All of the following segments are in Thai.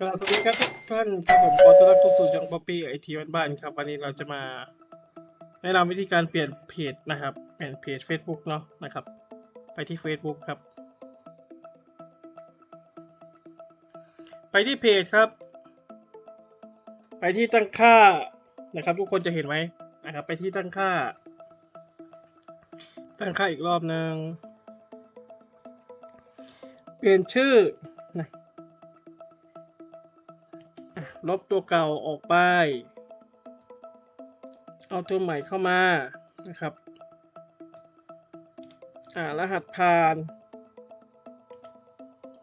กราบสวัสดีครับทุกท่านครับผมขอต้อนรับเข้าสู่ช่องป๊อปปี้ไอทีบ้านๆครับ วันนี้เราจะมาแนะนำวิธีการเปลี่ยนเพจนะครับ เปลี่ยนเพจ Facebook เนาะนะครับ ไปที่ Facebook ครับ ไปที่เพจครับ ไปที่ตั้งค่านะครับ ทุกคนจะเห็นไหมนะครับ ไปที่ตั้งค่า ตั้งค่าอีกรอบหนึ่งเปลี่ยนชื่อ ลบตัวเก่าออกไป เอาตัวใหม่เข้ามานะครับ อ่ารหัสผ่าน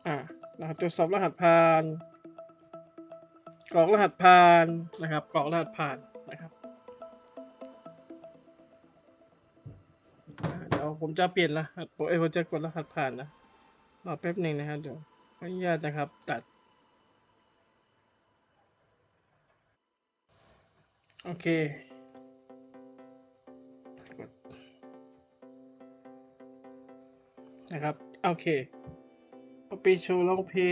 อ่ารหัสตรวจสอบรหัสผ่านกรอกรหัสผ่านนะครับกรอกรหัสผ่านนะครับเดี๋ยวผมจะเปลี่ยนรหัสผมเอ้ยผมจะกดรหัสผ่านนะรอแป๊บหนึ่งนะครับเดี๋ยวขออนุญาตนะครับตัด โอเคกดนะครับโอเคเอไปโชว์ร้องเพล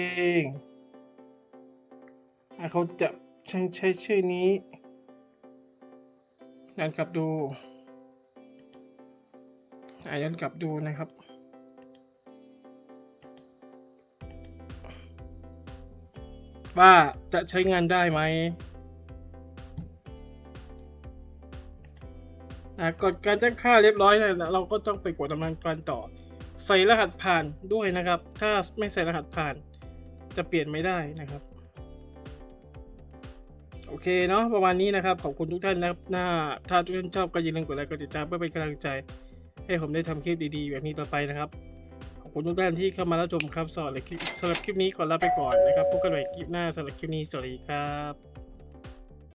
งอะเขาจะใช้ใช้ชื่อนี้ย้อนกลับดูอะย้อนกลับดูนะครับว่าจะใช้งานได้ไหม กดการตั้งค่าเรียบร้อยแล้วเราก็ต้องไปกดดำเนินการต่อ ใส่รหัสผ่านด้วยนะครับ ถ้าไม่ใส่รหัสผ่านจะเปลี่ยนไม่ได้นะครับ โอเคเนาะประมาณนี้นะครับ ขอบคุณทุกท่านนะครับหน้าถ้าทุกท่านชอบก็อย่าลืมกดไลค์กดติดตามเพื่อเป็นกำลังใจ ให้ผมได้ทำคลิปดีๆ แบบนี้ต่อไปนะครับขอบคุณทุกท่านที่เข้ามารับชมครับสำหรับคลิปสำหรับคลิปนี้ขอลาไปก่อนนะครับพบกันใหม่คลิปหน้าสำหรับคลิปนี้สวัสดีครับ